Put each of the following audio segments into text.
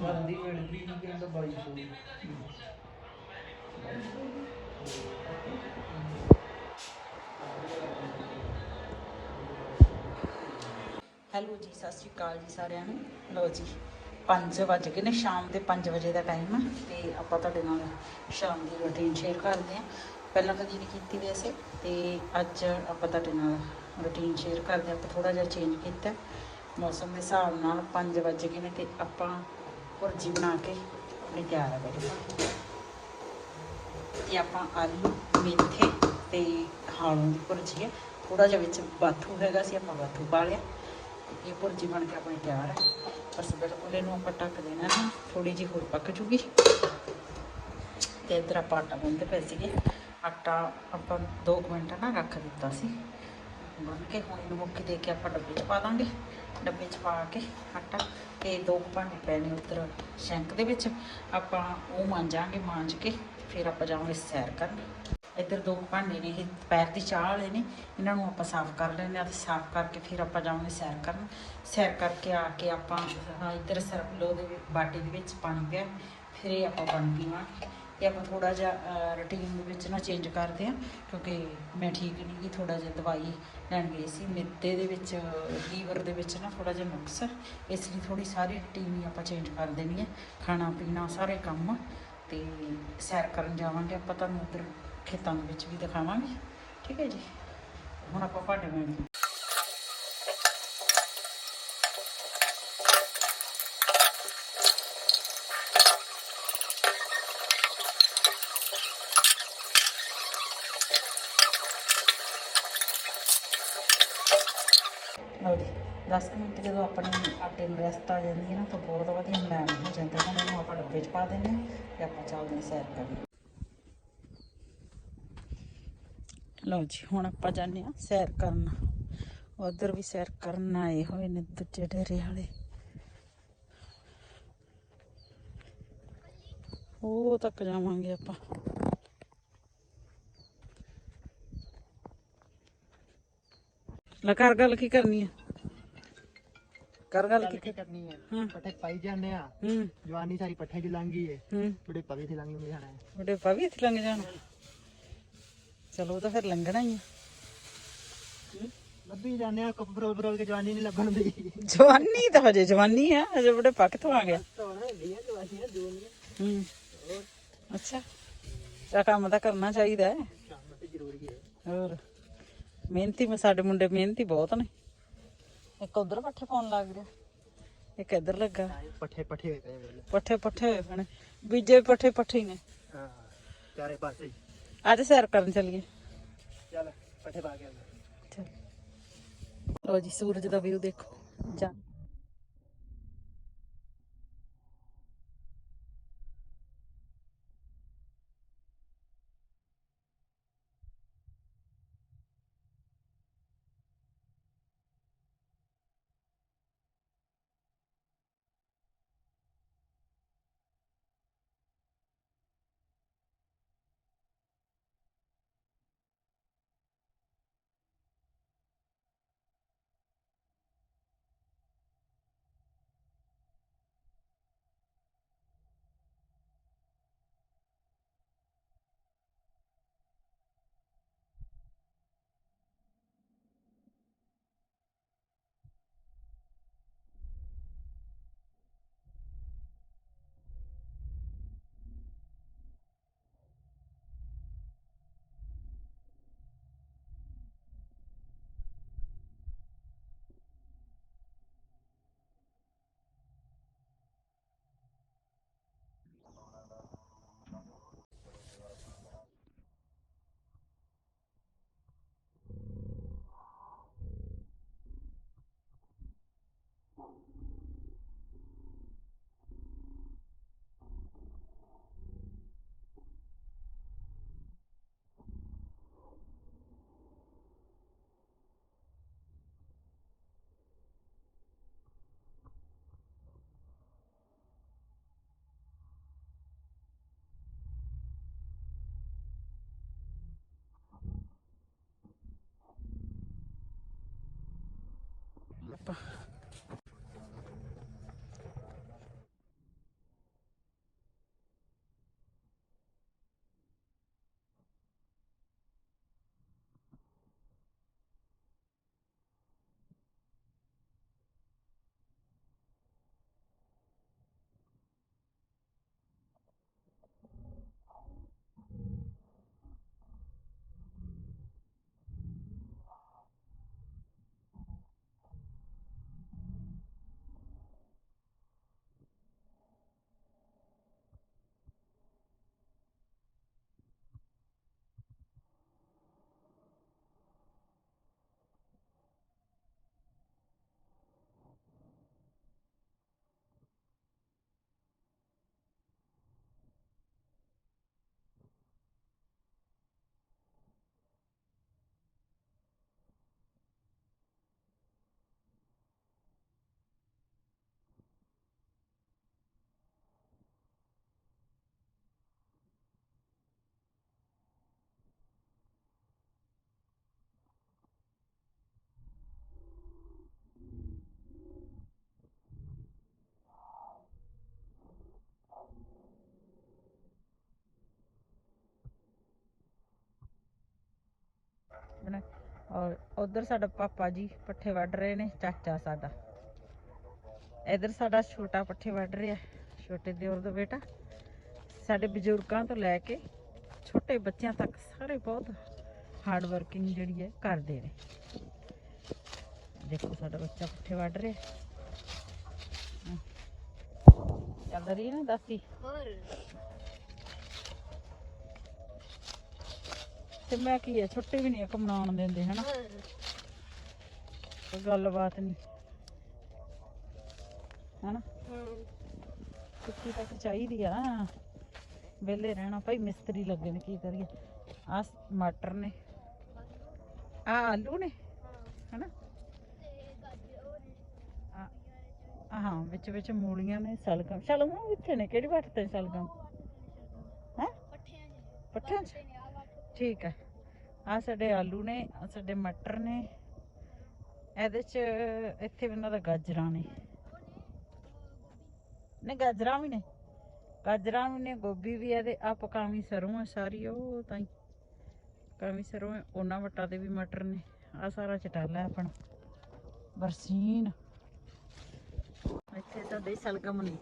ਚਾਂਦੀ ਮਿਲ ਨਹੀਂ ਕਹਿੰਦਾ 2200 ਹੈਲੋ ਜੀ, ਸਤਿ ਸ਼੍ਰੀ ਅਕਾਲ ਜੀ ਸਾਰਿਆਂ ਨੂੰ। ਲਓ ਜੀ 5 ਵਜ ਗਏ ਨੇ, ਸ਼ਾਮ ਦੇ 5 ਵਜੇ ਦਾ ਟਾਈਮ ਆ। ਤੇ ਆਪਾਂ ਤੁਹਾਡੇ ਨਾਲ ਸ਼ਾਮ ਦੀ ਰੁਟੀਨ ਸ਼ੇਅਰ ਕਰਦੇ ਆ। ਪਹਿਲਾਂ ਕਦੀ ਨਹੀਂ ਕੀਤੀ ਵੈਸੇ ਤੇ ਅੱਜ ਆਪਾਂ ਤੁਹਾਡੇ ਨਾਲ ਰੁਟੀਨ ਸ਼ੇਅਰ ਕਰਦੇ ਹਾਂ। ਆਪਾਂ ਥੋੜਾ ਜਿਹਾ ਚੇਂਜ ਕੀਤਾ। ਮੌਸਮ ਦੇ ਹਿਸਾਬ ਨਾਲ 5 ਵਜ ਗਏ ਨੇ ਤੇ ਆਪਾਂ ਭੁਰਜੀ ਬਣਾ ਕੇ ਆਪਣੀ ਤਿਆਰ ਆ ਬੈਠੇ। ਤੇ ਆਪਾਂ ਆਲੂ, ਮੇਥੇ ਤੇ ਹਾਲੋਂ ਦੀ ਭੁਰਜੀ ਹੈ ਥੋੜਾ ਜਿਹਾ ਵਿੱਚ ਬਾਥੂ ਹੈਗਾ ਸੀ, ਆਪਾਂ ਬਾਥੂ ਪਾ ਲਿਆ। ਇਹ ਭੁਰਜੀ ਬਣ ਕੇ ਆਪਣੀ ਤਿਆਰ ਹੈ ਬਸ ਬਿਲਕੁਲ ਇਹਨੂੰ ਆਪਾਂ ਢੱਕ ਦੇਣਾ ਹੈ ਥੋੜੀ ਜਿਹੀ ਹੋਰ ਪੱਕ ਜੂਗੀ। ਤੇ ਇਧਰ ਆਪਾਂ ਆਟਾ ਗੁੰਨਦੇ ਪਏ ਸੀਗੇ। ਆਟਾ ਆਪਾਂ 2 ਮਿੰਟ ਨਾ ਰੱਖ ਦਿੱਤਾ ਸੀ। ਬੰਨ ਕੇ ਹੁਣ ਇਹਨੂੰ ਮੁੱਕੀ ਦੇ ਕੇ ਆਪਾਂ ਡੱਬੇ 'ਚ ਪਾ ਦਾਂਗੇ। ਡੱਬੇ 'ਚ ਪਾ ਕੇ ਆਟਾ ਤੇ ਦੋ ਕੁ ਭਾਂਡੇ ਪਏ ਨੇ ਉੱਧਰ ਸ਼ੈਂਕ ਦੇ ਵਿੱਚ। ਆਪਾਂ ਉਹ ਮਾਂਜਾਂਗੇ, ਮਾਂਜ ਕੇ ਫਿਰ ਆਪਾਂ ਜਾਵਾਂਗੇ ਸੈਰ ਕਰਨ। ਇੱਧਰ ਦੋ ਭਾਂਡੇ ਨੇ, ਇਹ ਦੁਪਹਿਰ ਦੀ ਚਾਹ ਵਾਲੇ ਨੇ। ਇਹਨਾਂ ਨੂੰ ਆਪਾਂ ਸਾਫ਼ ਕਰ ਲੈਂਦੇ ਆ ਤੇ ਸਾਫ਼ ਕਰਕੇ ਫਿਰ ਆਪਾਂ ਜਾਵਾਂਗੇ ਸੈਰ ਕਰਨ। ਸੈਰ ਕਰਕੇ ਆ ਕੇ ਆਪਾਂ ਇੱਧਰ ਸਰਫ ਲੋ ਦੇ ਵਿੱਚ- ਬਾਟੀ ਦੇ ਵਿੱਚ ਪਾਣੀ ਪਿਆ। ਫਿਰ ਇਹ ਆਪਾਂ ਪਾਣੀ ਪੀਵਾਂਗੇ। ਤੇ ਆਪਾਂ ਥੋੜਾ ਜਿਹਾ ਰੁਟੀਨ ਦੇ ਵਿੱਚ ਨਾ ਚੇਂਜ ਕਰਦੇ ਆ ਕਿਉਂਕਿ ਮੈਂ ਠੀਕ ਨਹੀਂ ਕਿ ਥੋੜਾ ਜਿਹਾ ਦਵਾਈ ਲੈਣ ਗਈ ਸੀ। ਮਿੱਤੇ ਦੇ ਵਿੱਚ, ਲੀਵਰ ਦੇ ਵਿੱਚ ਨਾ ਥੋੜਾ ਜਿਹਾ ਨੁਕਸ ਇਸ ਲਈ ਥੋੜੀ ਸਾਰੀ ਰੁਟੀਨ ਹੀ ਆਪਾਂ ਚੇਂਜ ਕਰ ਦੇਣੀ ਹੈ। ਖਾਣਾ, ਪੀਣਾ, ਸਾਰੇ ਕੰਮ ਤੇ ਸੈਰ ਕਰਨ ਜਾਵਾਂਗੇ ਆਪਾਂ ਤੁਹਾਨੂੰ ਉੱਧਰ ਖੇਤਾਂ ਦੇ ਵਿੱਚ ਵੀ ਦਿਖਾਵਾਂਗੇ। ਠੀਕ ਹੈ ਜੀ? ਹੁਣ ਆਪਾਂ ਭਾਂਡੇ ਮਾਂਜਦੇ ਲਓ ਜੀ 10 ਮਿੰਟ ਜਦੋਂ ਆਪਣੇ ਆਟੇ ਨੂੰ ਰੈਸਟ ਆ ਜਾਂਦੀ ਹੈ ਨਾ, ਤਾਂ ਬਹੁਤ ਵਧੀਆ ਮਲਾਮ ਹੋ ਜਾਂਦਾ ਹੁਣ ਇਹਨੂੰ ਆਪਾਂ ਡੱਬੇ 'ਚ ਪਾ ਦਿੰਦੇ ਹਾਂ ਤੇ ਆਪਾਂ ਚੱਲਦੇ ਹਾਂ ਸੈਰ ਕਰਨ। ਲਓ ਜੀ, ਹੁਣ ਆਪਾਂ ਜਾਂਦੇ ਹਾਂ ਸੈਰ ਕਰਨ। ਉਧਰ ਵੀ ਸੈਰ ਕਰਨ ਆਏ ਹੋਏ ਨੇ ਦੂਜੇ ਡੇਰੇ ਵਾਲੇ। ਉਹ ਤੱਕ ਜਾਵਾਂਗੇ ਆਪਾਂ। ਲੈ ਗੱਲ ਕੀ ਕਰਨੀ ਹੈ? ਕਰ ਗੱਲ ਕੀ ਕਰਨੀ ਹੈ? ਪੱਠੇ ਪਾਈ ਜਾਂਦੇ ਆ। ਜਵਾਨੀ ਸਾਰੀ ਪੱਠੇ ਚ ਲੰਘ ਗਈ ਹੂੰ। ਬੜੇ ਪਵੇ ਤੇ ਲੰਘ ਜਾਣਾ ਹੈ। ਬੜੇ ਪਵੀ ਇੱਥੇ ਲੰਘ ਜਾਣਾ। ਚਲੋ ਤਾਂ ਫਿਰ ਲੰਘਣਾ ਹੀ ਲੱਭੀ ਜਾਂਦੇ ਆ ਕੱਪ ਫਰੋਲ ਕੇ ਜਵਾਨੀ ਨਹੀਂ ਲੱਭਣ ਦੀ। ਜਵਾਨੀ ਤਾਂ ਹਜੇ ਜਵਾਨੀ ਆ ਹਜੇ ਬੜੇ ਪੱਕ ਤੋਂ ਆ ਗਿਆ। ਹੂੰ। ਅੱਛਾ। ਚਾ ਕੰਮ ਤਾਂ ਕਰਨਾ ਚਾਹੀਦਾ ਹੈ। ਕੰਮ ਤੇ ਜ਼ਰੂਰੀ ਹੈ। ਹੋਰ? ਮਿਹਨਤੀ ਮੈਂ ਸਾਡੇ ਮੁੰਡੇ ਮਿਹਨਤੀ ਬਹੁਤ ਨੇ। ਇੱਕ ਉਧਰ ਪੱਠੇ ਪਾਉਣ ਲੱਗ ਰਿਹਾ। ਇੱਕ ਇੱਧਰ ਲੱਗਾ। ਪੱਠੇ ਪੱਠੇ ਹੋਏ ਪਏ ਵੇਲੇ ਪੱਠੇ ਪੱਠੇ ਹੋਏ ਨੇ ਬੀਜੇ ਪੱਠੇ ਪੱਠੇ ਹੀ ਨੇ। ਹਾਂ ਚਾਰੇ ਪਾਸੇ ਅੱਜ ਸੈਰ ਕਰਨ ਚੱਲੀਏ। ਚੱਲ ਪੱਠੇ ਪਾ ਕੇ ਆਉਂਦੇ। ਚੱਲ। ਲੋ ਜੀ ਸੂਰਜ ਦਾ ਵਿਊ ਦੇਖੋ। ਜਾਂ ਬਣਾ ਔਰ ਉਧਰ ਸਾਡਾ ਪਾਪਾ ਜੀ ਪੱਠੇ ਵੱਢ ਰਹੇ ਨੇ, ਚਾਚਾ ਸਾਡਾ। ਇਧਰ ਸਾਡਾ ਛੋਟਾ ਪੱਠੇ ਵੱਢ ਰਿਹਾ, ਛੋਟੇ ਦਿਓਰ ਦਾ ਬੇਟਾ। ਸਾਡੇ ਬਜ਼ੁਰਗਾਂ ਤੋਂ ਲੈ ਕੇ ਛੋਟੇ ਬੱਚਿਆਂ ਤੱਕ ਸਾਰੇ ਬਹੁਤ ਹਾਰਡ ਵਰਕਿੰਗ ਜਿਹੜੀ ਹੈ ਕਰਦੇ ਨੇ। ਦੇਖੋ ਸਾਡਾ ਬੱਚਾ ਪੱਠੇ ਵੱਢ ਰਿਹਾ। ਚੱਲਦਾ ਰਹੀ ਨਾ ਦਾਸੀ? ਹੋਰ। ਤੇ ਮੈਂ ਕੀ ਹੈ ਛੁੱਟੀ ਵੀ ਨਹੀਂ ਕਮਣਾਉਣ ਦਿੰਦੇ, ਹਨਾ? ਕੋਈ ਗੱਲਬਾਤ ਨਹੀਂ ਹਨਾ? ਛੁੱਟੀ ਤੱਕ ਚਾਹੀਦੀ ਆ। ਵਿਹਲੇ ਰਹਿਣਾ, ਭਾਈ ਮਿਸਤਰੀ ਲੱਗੇ ਨੇ ਕੀ ਕਰੀਏ? ਆ ਮਟਰ ਨੇ। ਆ ਆਲੂ ਨੇ, ਹਨਾ? ਹਾਂ, ਵਿੱਚ ਵਿੱਚ ਮੂਲੀਆਂ ਨੇ, ਸਲਗਮ। ਸਲਗਮ ਕਿੱਥੇ ਨੇ? ਕਿਹੜੀ ਵਾਟ ਤੇ ਸਲਗਮ? ਹੈ? ਪੱਠਿਆਂ 'ਚ। ਠੀਕ ਹੈ। ਆ ਸਾਡੇ ਆਲੂ ਨੇ ਆ ਸਾਡੇ ਮਟਰ ਨੇ। ਇਹਦੇ 'ਚ ਇੱਥੇ ਇਹਨਾਂ ਦਾ ਗਾਜਰਾਂ ਨੇ। ਨੇ ਗਾਜਰਾਂ ਵੀ ਨੇ। ਗਾਜਰਾਂ ਵੀ ਨੇ, ਗੋਭੀ ਵੀ ਹੈ ਤੇ ਆ ਪਕਾਵੀ ਸਰੋਂ ਹੈ ਸਾਰੀ, ਉਹ ਤਾਂ ਹੀ। ਕਾਵੀ ਸਰੋਂ ਹੈ ਉਹਨਾਂ ਵਟਾ ਦੇ ਵੀ ਮਟਰ ਨੇ। ਆ ਸਾਰਾ ਚਟਾਲਾ ਹੈ ਆਪਣਾ। ਬਰਸੀਨ। ਇੱਥੇ ਤਾਂ ਦੇ ਸਲਗਮ ਨੇ।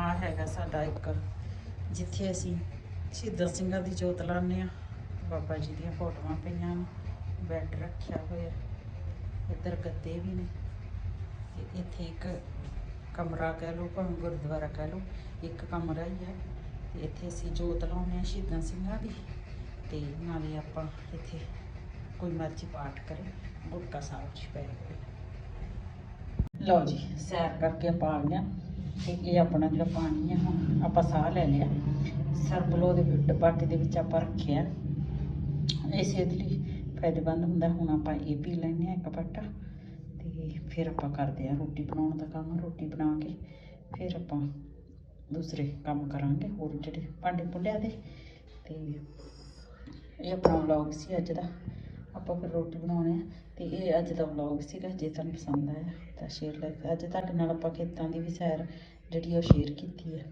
ਆ ਹੈਗਾ ਸਾਡਾ ਇੱਕ, ਜਿੱਥੇ ਅਸੀਂ ਸ਼ਹੀਦਾਂ ਸਿੰਘਾਂ ਦੀ ਜੋਤ ਲਾਉਂਦੇ ਆ ਬਾਬਾ ਜੀ ਦੀਆਂ ਫੋਟੋਆਂ ਪਈਆਂ ਨੇ, ਬੈੱਡ ਰੱਖਿਆ ਹੋਇਆ, ਇੱਧਰ ਗੱਦੇ ਵੀ ਨੇ। ਤੇ ਇੱਥੇ ਇੱਕ ਕਮਰਾ ਕਹਿ ਲਓ, ਭਾਵੇਂ ਗੁਰਦੁਆਰਾ ਕਹਿ ਲਓ, ਇੱਕ ਕਮਰਾ ਹੀ ਹੈ। ਤੇ ਇੱਥੇ ਅਸੀਂ ਜੋਤ ਲਾਉਂਦੇ ਆ ਸ਼ਹੀਦਾਂ ਸਿੰਘਾਂ ਦੀ। ਤੇ ਨਾਲੇ ਆਪਾਂ ਇੱਥੇ ਕੋਈ ਮਰਜ਼ੀ ਪਾਠ ਕਰੇ ਗੁਟਕਾ ਸਾਹਿਬ ਚ ਪੈ ਲਓ ਜੀ, ਸੈਰ ਕਰਕੇ ਆਪਾਂ ਆ ਗਏ ਤੇ ਇਹ ਆਪਣਾ ਜਿਹੜਾ ਪਾਣੀ ਆ ਹੁਣ ਆਪਾਂ ਸਾਹ ਲੈ ਲਿਆ। ਸਰਬਲੋ ਦੇ ਵਿੱਚ ਦੇ ਵਿੱਚ ਆਪਾਂ ਰੱਖਿਆ। ਇਹ ਸਿਹਤ ਲਈ ਫਾਇਦੇਮੰਦ ਹੁੰਦਾ। ਹੁਣ ਆਪਾਂ ਇਹ ਪੀ ਲੈਂਦੇ ਹਾਂ ਇੱਕ ਪੱਟਾ ਤੇ ਫਿਰ ਆਪਾਂ ਕਰਦੇ ਹਾਂ ਰੋਟੀ ਬਣਾਉਣ ਦਾ ਕੰਮ। ਰੋਟੀ ਬਣਾ ਕੇ ਫਿਰ ਆਪਾਂ ਦੂਸਰੇ ਕੰਮ ਕਰਾਂਗੇ, ਹੋਰ ਜਿਹੜੇ ਭਾਂਡੇ ਭੁੰਡਿਆਂ ਦੇ। ਤੇ ਇਹ ਆਪਣਾ ਵਲੌਗ ਸੀ ਅੱਜ ਦਾ। ਆਪਾਂ ਫਿਰ ਰੋਟੀ ਬਣਾਉਣੇ ਆ। ਤੇ ਇਹ ਅੱਜ ਦਾ ਵਲੌਗ ਸੀਗਾ। ਜੇ ਤੁਹਾਨੂੰ ਪਸੰਦ ਆਇਆ ਤਾਂ ਸ਼ੇਅਰ ਲਾਈਕ ਅੱਜ ਤੁਹਾਡੇ ਨਾਲ ਆਪਾਂ ਖੇਤਾਂ ਦੀ ਵੀ ਸੈਰ ਜਿਹੜੀ ਉਹ ਸ਼ੇਅਰ ਕੀਤੀ ਹੈ।